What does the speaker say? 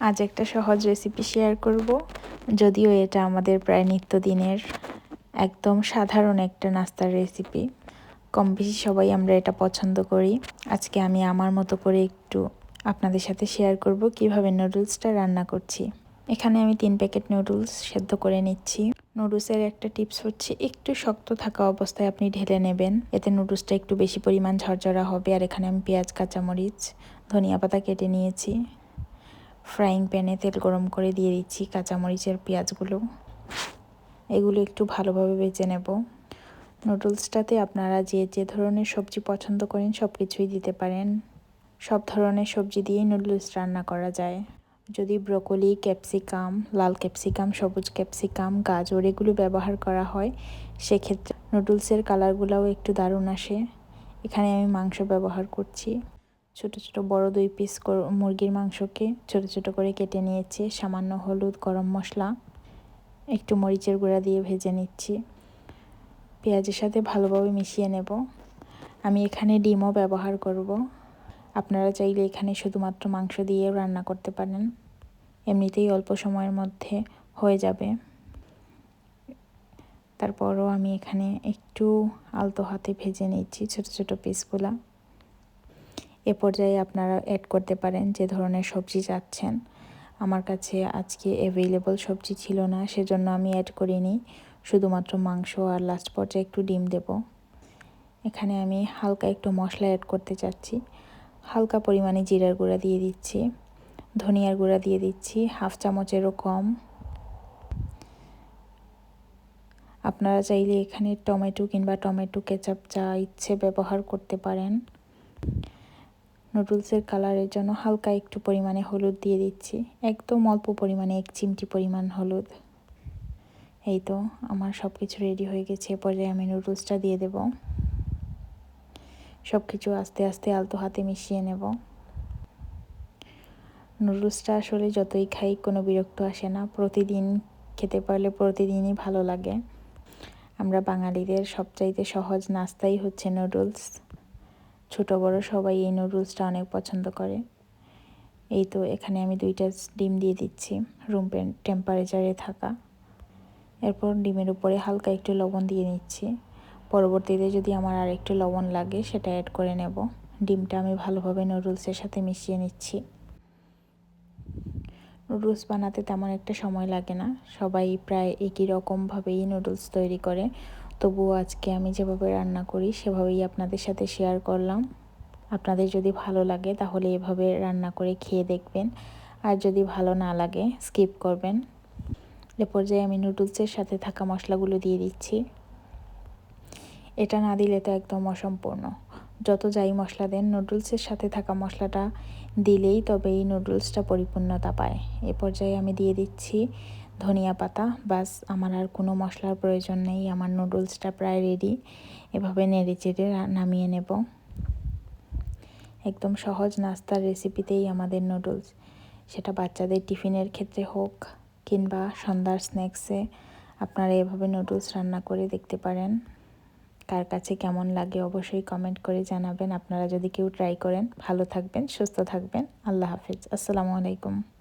আজ একটা সহজ রেসিপি শেয়ার করব। যদিও এটা আমাদের প্রায় নিত্যদিনের একদম সাধারণ একটা নাস্তার রেসিপি কম বেশি সবাই আমরা এটা পছন্দ করি। আজকে আমি আমার মতো করে একটু আপনাদের সাথে শেয়ার করব কীভাবে নুডলসটা রান্না করছি। এখানে আমি তিন প্যাকেট নুডলস সেদ্ধ করে নিচ্ছি। নুডলসের একটা টিপস হচ্ছে, একটু শক্ত থাকা অবস্থায় আপনি ঢেলে নেবেন। এতে নুডলসটা একটু বেশি পরিমাণ ঝরঝরা হবে। আর এখানে আমি পেঁয়াজ, কাঁচামরিচ, ধনিয়া পাতা কেটে নিয়েছি। ফ্রাইং প্যানে তেল গরম করে দিয়ে দিচ্ছি কাঁচামরিচের পেঁয়াজগুলো। এগুলো একটু ভালোভাবে বেজে নেব। নুডলসটাতে আপনারা যে যে ধরনের সবজি পছন্দ করেন সব কিছুই দিতে পারেন। সব ধরনের সবজি দিয়েই নুডলস রান্না করা যায়। যদি ব্রকলি, ক্যাপসিকাম, লাল ক্যাপসিকাম, সবুজ ক্যাপসিকাম, গাজর এগুলো ব্যবহার করা হয়, সেক্ষেত্রে নুডলসের কালারগুলোও একটু দারুণ আসে। এখানে আমি মাংস ব্যবহার করছি। ছোট ছোট বড় দুই পিস মুরগির মাংসকে ছোট ছোট করে কেটে নিয়েছি। সামান্য হলুদ, গরম মশলা, একটু মরিচের গুঁড়া দিয়ে ভেজে নিচ্ছি। পেঁয়াজের সাথে ভালোভাবে মিশিয়ে নেব। আমি এখানে ডিমও ব্যবহার করব। আপনারা চাইলে এখানে শুধুমাত্র মাংস দিয়েও রান্না করতে পারেন। এমনিতেই অল্প সময়ের মধ্যে হয়ে যাবে। তারপরও আমি এখানে একটু আলতো হাতে ভেজে নিচ্ছি ছোট ছোট পিসগুলা এ পর্যায়ে আপনারা অ্যাড করতে পারেন যে ধরনের সবজি চাচ্ছেন। আমার কাছে আজকে অ্যাভেলেবল সবজি ছিল না, সেজন্য আমি অ্যাড করিনি। শুধুমাত্র মাংস আর লাস্ট পর্যায়ে একটু ডিম দেব। এখানে আমি হালকা একটু মশলা অ্যাড করতে চাচ্ছি। হালকা পরিমাণে জিরার গুঁড়া দিয়ে দিচ্ছি। ধনিয়ার গুঁড়া দিয়ে দিচ্ছি, হাফ চামচেরও কম। আপনারা চাইলে এখানে টমেটো কিংবা টমেটো কেচাপ যা ইচ্ছে ব্যবহার করতে পারেন। নুডলসের কালারের জন্য হালকা একটু পরিমাণে হলুদ দিয়ে দিচ্ছি। একদম অল্প পরিমাণে এক চিমটি পরিমাণ হলুদ। এই তো, আমার সব কিছু রেডি হয়ে গেছে। পর্যায়ে আমি নুডলসটা দিয়ে দেব। সব কিছু আস্তে আস্তে আলতো হাতে মিশিয়ে নেব। নুডলসটা আসলে যতই খাই, কোনো বিরক্ত আসে না। প্রতিদিন খেতে পারলে প্রতিদিনই ভালো লাগে। আমরা বাঙালিদের সবচাইতে সহজ নাস্তাই হচ্ছে নুডলস। ছোট বড় সবাই এই নুডলসটা অনেক পছন্দ করে। এই তো এখানে আমি দুইটা ডিম দিয়ে দিচ্ছি রুম টেম্পারেচারে থাকা। এরপর ডিমের উপরে হালকা একটু লবণ দিয়ে নিচ্ছি। পরবর্তীতে যদি আমার আর একটু লবণ লাগে, সেটা অ্যাড করে নেব। ডিমটা আমি ভালোভাবে নুডলসের সাথে মিশিয়ে নিচ্ছি। নুডলস বানাতে তেমন একটা সময় লাগে না। সবাই প্রায় একই রকমভাবেই নুডলস তৈরি করে। তবুও আজকে আমি যেভাবে রান্না করি, সেভাবেই আপনাদের সাথে শেয়ার করলাম। আপনাদের যদি ভালো লাগে, তাহলে এভাবে রান্না করে খেয়ে দেখবেন। আর যদি ভালো না লাগে স্কিপ করবেন। এ পর্যায়ে আমি নুডলসের সাথে থাকা মশলাগুলো দিয়ে দিচ্ছি। এটা না দিলে তো একদম অসম্পূর্ণ। যত যাই মশলা দেন, নুডলসের সাথে থাকা মশলাটা দিলেই তবে এই নুডলসটা পরিপূর্ণতা পায়। এ পর্যায়ে আমি দিয়ে দিচ্ছি ধনিয়া পাতা, বাস আমার আর কোনো মশলার প্রয়োজন নেই, আমার নুডলসটা প্রায় রেডি এভাবে নেড়ে চেড়ে নামিয়ে নেব। একদম সহজ নাস্তার রেসিপিতেই আমাদের নুডলস। সেটা বাচ্চাদের টিফিনের ক্ষেত্রে হোক কিংবা সন্ধ্যার স্ন্যাক্সে আপনারা এভাবে নুডলস রান্না করে দেখতে পারেন। কার কাছে কেমন লাগে অবশ্যই কমেন্ট করে জানাবেন। আপনারা যদি কেউ ট্রাই করেন, ভালো থাকবেন, সুস্থ থাকবেন। আল্লাহ হাফিজ। আসসালামু আলাইকুম।